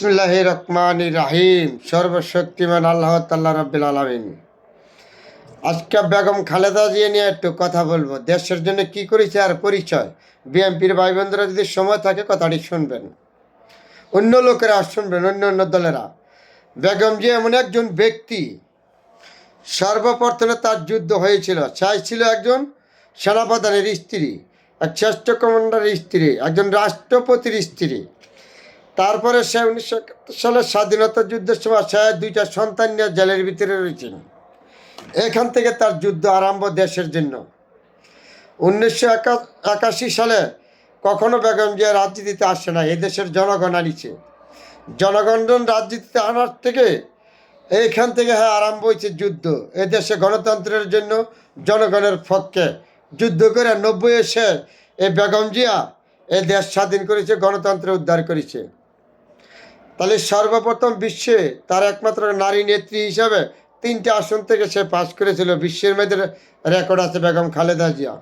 বিসমুল্লাহ রহমান রাহিম সর্বশক্তিমান আল্লাহ তাল্লাহ রব্বিল আলমিন। আজকে বেগম খালেদা জিয়া নিয়ে একটু কথা বলব। দেশের জন্য কি করেছে আর পরিচয়? বিএনপির ভাই বোনরা যদি সময় থাকে কথাটি শুনবেন। অন্য লোকেরা শুনবেন, অন্য অন্য দলেরা। বেগম জিয়া এমন একজন ব্যক্তি, সর্বপ্রথমে তার যুদ্ধ হয়েছিল। সাই ছিল একজন সেনাপ্রধানের স্ত্রী, এক শ্রেষ্ঠ কমান্ডারের স্ত্রী, একজন রাষ্ট্রপতির স্ত্রী। তারপরে সে উনিশশো একাত্তর সালের স্বাধীনতা যুদ্ধের সময় সে দুইটা সন্তান নিয়ে জেলের ভিতরে রয়েছেন। এখান থেকে তার যুদ্ধ আরম্ভ দেশের জন্য। উনিশশো একাশি সালে কখনো বেগম জিয়া রাজনীতিতে আসে না এদেশের জনগণ আনিছে। জনগণ রাজনীতিতে আনার থেকে এইখান থেকে হ্যাঁ আরম্ভ হয়েছে যুদ্ধ। এদেশে গণতন্ত্রের জন্য জনগণের পক্ষে যুদ্ধ করে নব্বই এসে এই বেগম জিয়া এই দেশ স্বাধীন করেছে, গণতন্ত্র উদ্ধার করেছে। তাহলে সর্বপ্রথম বিশ্বে তার একমাত্র নারী নেত্রী হিসাবে তিনটে আসন থেকে সে পাশ করেছিল। বিশ্বের মেয়েদের রেকর্ড আছে বেগম খালেদা জিয়া।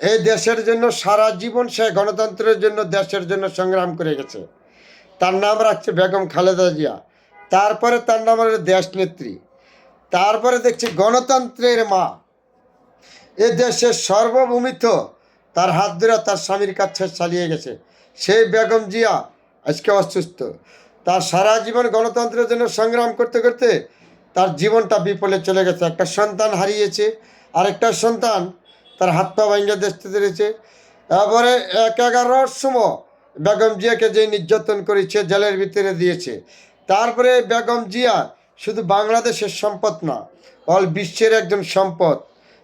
এই দেশের জন্য সারা জীবন সে গণতন্ত্রের জন্য, দেশের জন্য সংগ্রাম করে গেছে। তার নাম রাখছে বেগম খালেদা জিয়া। তারপরে তার নাম হলো দেশ নেত্রী। তারপরে দেখছি গণতন্ত্রের মা। এ দেশের সর্বভূমিত তার হাত ধরে তার স্বামীর কাছে চালিয়ে গেছে। সেই বেগম জিয়া আজকে অসুস্থ। তার সারা জীবন গণতন্ত্রের জন্য সংগ্রাম করতে করতে তার জীবনটা বিপলে চলে গেছে। একটা সন্তান হারিয়েছে, আরেকটা সন্তান তার হাত পা ভাঙ্গে দেখতে পেরেছে। তারপরে এক এগারোর সময় বেগম জিয়াকে যে নির্যাতন করেছে, জেলের ভিতরে দিয়েছে। তারপরে বেগম জিয়া শুধু বাংলাদেশের সম্পদ না, অল বিশ্বের একজন সম্পদ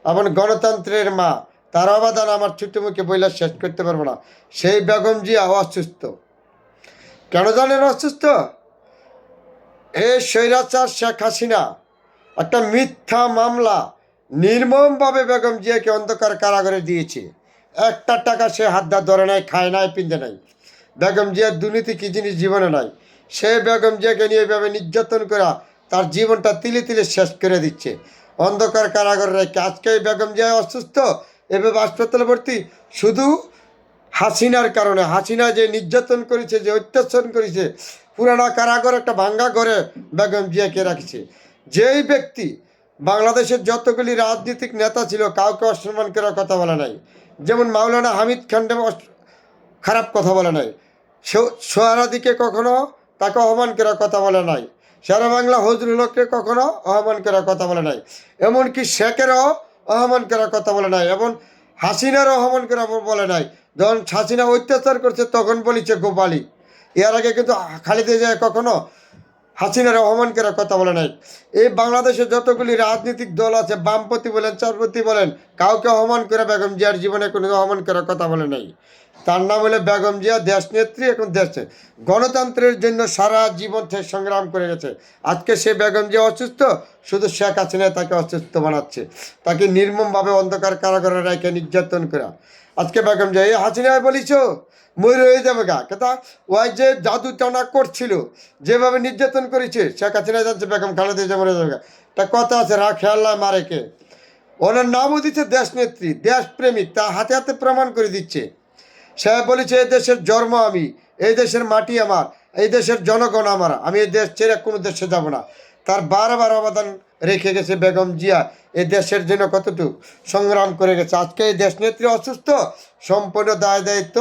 এবং গণতন্ত্রের মা। তার অবদান আমার ছোট মুখে বইলা শেষ করতে পারব না। সেই বেগম জিয়া অসুস্থ। কেন জানেন অসুস্থ? এ স্বৈরাচার শেখ হাসিনা, একটা মিথ্যা মামলা নির্মমভাবে বেগম জিয়াকে অন্ধকার কারাগারে দিয়েছে। একটা টাকা সে হাত দা ধরে নাই, খায় নাই, পিঁধে নাই। বেগম জিয়ার দুর্নীতি কী জিনিস জীবনে নাই? সে বেগম জিয়াকে নিয়ে এভাবে নির্যাতন করা তার জীবনটা তিলে তিলে শেষ করে দিচ্ছে। অন্ধকার কারাগারে রেখে আজকে বেগম জিয়া অসুস্থ, এভাবে হাসপাতালে ভর্তি, শুধু হাসিনার কারণে, হাসিনা যে নির্যাতন করেছে, যে অত্যাচার করেছে, পুরানা কারাগার একটা ভাঙ্গা ঘরে বেগম জিয়াকে রাখছে। যেই ব্যক্তি বাংলাদেশের যতগুলি রাজনৈতিক নেতা ছিল, কাউকে অসম্মান করার কথা বলা নাই। যেমন মাওলানা হামিদ অস- খারাপ কথা বলে নাই। সোহারাদিকে কখনো তাকে অপমান করার কথা বলে নাই। সারা বাংলা হজরুল হককে কখনো অপমান করার কথা বলে নাই। এমনকি শেখেরও অপমান করার কথা বলে নাই। এবং হাসিনারও অপমান করা বলে নাই। যখন হাসিনা অত্যাচার করছে, তখন বলেছে, গোপালী। এর আগে কিন্তু খালিদে যায় কখনো হাসিনার অপমান করার কথা বলে নাই। এই বাংলাদেশে যতগুলি রাজনৈতিক দল আছে বামপতি বলেন চারপতি বলেন, কাউকে অহমান করে বেগম জিয়ার জীবনে কোনো অহমান করার কথা বলে নাই। তার নাম হলো বেগম জিয়া, দেশ নেত্রী, এখন দেশে গণতন্ত্রের জন্য সারা জীবন থেকে সংগ্রাম করে গেছে। আজকে সে বেগম জিয়া অসুস্থ, শুধু শেখ হাসিনা তাকে অসুস্থ বানাচ্ছে। তাকে নির্মমভাবে অন্ধকার কারাগারে রেখে নির্যাতন করা। আজকে বেগম জিয়া এই হাসিনায় বলিছ? ময়ূর হয়ে যাবে গা? কথা ওই যে জাদু টানা করছিল, যেভাবে নির্যাতন করেছে, শেখ হাসিনা যাচ্ছে বেগম খালেদা গা। তা কথা আছে রাখে আল্লাহ মারে কে? ওনার নামও দিচ্ছে দেশ নেত্রী দেশপ্রেমিক তা হাতে হাতে প্রমাণ করে দিচ্ছে। সে বলেছে, এই দেশের জন্ম আমি, এই দেশের মাটি আমার, এই দেশের জনগণ আমার, আমি এই দেশ ছেড়ে কোনো দেশে যাব না। তার বারবার অবদান রেখে গেছে বেগম জিয়া এই দেশের জন্য কতটুকু সংগ্রাম করে গেছে? আজকে এই দেশ নেত্রী অসুস্থ, সম্পূর্ণ দায় দায়িত্ব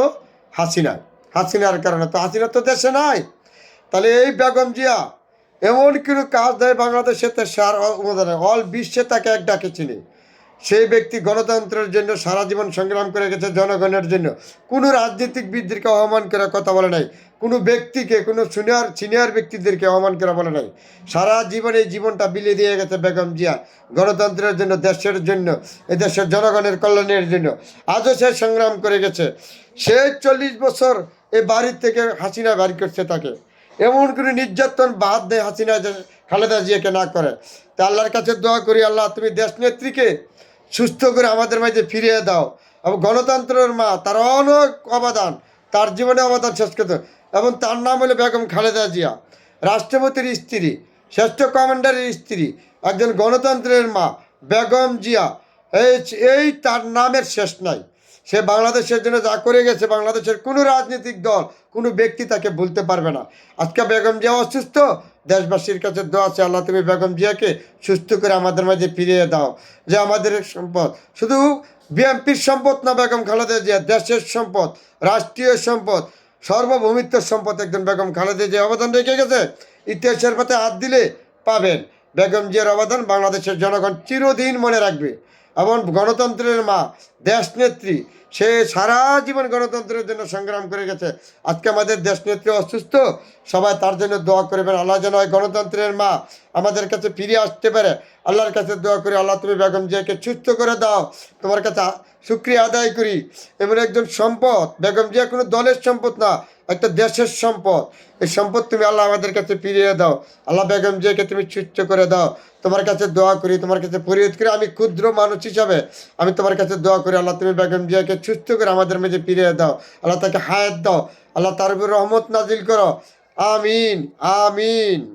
হাসিনা, হাসিনার কারণে। তো হাসিনা তো দেশে নাই। তাহলে এই বেগম জিয়া, এমন কোনো কাজ দেয় বাংলাদেশে তো সার অল বিশ্বে তাকে এক ডাকে চিনি। সেই ব্যক্তি গণতন্ত্রের জন্য সারা জীবন সংগ্রাম করে গেছে জনগণের জন্য। কোনো রাজনৈতিক রাজনীতিকবিদদেরকে অপমান করার কথা বলে নাই। কোনো ব্যক্তিকে, কোনো সিনিয়র সিনিয়র ব্যক্তিদেরকে অপমান করা বলে নাই। সারা জীবন এই জীবনটা বিলিয়ে দিয়ে গেছে বেগম জিয়া। গণতন্ত্রের জন্য, দেশের জন্য এই দেশের জনগণের কল্যাণের জন্য। আজও সে সংগ্রাম করে গেছে। সে চল্লিশ বছর এই বাড়ির থেকে হাসিনা বাড়ি করছে তাকে। এমন কোনো নির্যাতন বাদ দেয় হাসিনা খালেদা জিয়াকে না করে তা আল্লাহর কাছে দোয়া করি, আল্লাহ তুমি দেশ নেত্রীকে সুস্থ করে আমাদের মাঝে ফিরিয়ে দাও। এবং গণতন্ত্রের মা, তার অনেক অবদান, তার জীবনে অবদান শেষ করতে এবং তার নাম হলো বেগম খালেদা জিয়া। রাষ্ট্রপতির স্ত্রী, শ্রেষ্ঠ কমান্ডারের স্ত্রী, একজন গণতন্ত্রের মা, বেগম জিয়া। এই এই তার নামের শেষ নাই। সে বাংলাদেশের জন্য যা করে গেছে, বাংলাদেশের কোনো রাজনৈতিক দল, কোনো ব্যক্তি তাকে ভুলতে পারবে না। আজকে বেগম জিয়া অসুস্থ, দেশবাসীর কাছে দোয়া আছে আল্লাহ তুমি বেগম জিয়াকে সুস্থ করে আমাদের মাঝে ফিরিয়ে দাও। যে আমাদের সম্পদ। শুধু বিএনপির সম্পদ না, বেগম খালেদা জিয়া দেশের সম্পদ, রাষ্ট্রীয় সম্পদ সর্বভৌমিত্বের সম্পদ একজন বেগম খালেদা জিয়া অবদান রেখে গেছে। ইতিহাসের পথে হাত দিলে পাবেন। বেগম জিয়ার অবদান বাংলাদেশের জনগণ চিরদিন মনে রাখবে। এবং গণতন্ত্রের মা, দেশনেত্রী, সে সারা জীবন গণতন্ত্রের জন্য সংগ্রাম করে গেছে। আজকে আমাদের দেশনেত্রী অসুস্থ, সবাই তার জন্য দোয়া করবেন। আল্লাহ যেন ওই গণতন্ত্রের মা আমাদের কাছে ফিরে আসতে পারে। আল্লাহর কাছে দোয়া করি, আল্লাহ তুমি বেগম জিয়াকে সুস্থ করে দাও। তোমার কাছে শুক্রিয়া আদায় করি। এমন একজন সম্পদ, বেগম জিয়া কোনো দলের সম্পদ না। একটা দেশের সম্পদ। এই সম্পদ তুমি আল্লাহ আমাদের কাছে ফিরিয়ে দাও। আল্লাহ বেগম জিয়াকে তুমি সুস্থ করে দাও। তোমার কাছে দোয়া করি, তোমার কাছে পরিহত করি। আমি ক্ষুদ্র মানুষ হিসাবে আমি তোমার কাছে দোয়া করি, আল্লাহ তুমি বেগম জিয়াকে সুস্থ করে আমাদের মাঝে ফিরিয়ে দাও। আল্লাহ তাকে হায়াত দাও। আল্লাহ তার উপর রহমত নাজিল করো। আমিন আমিন।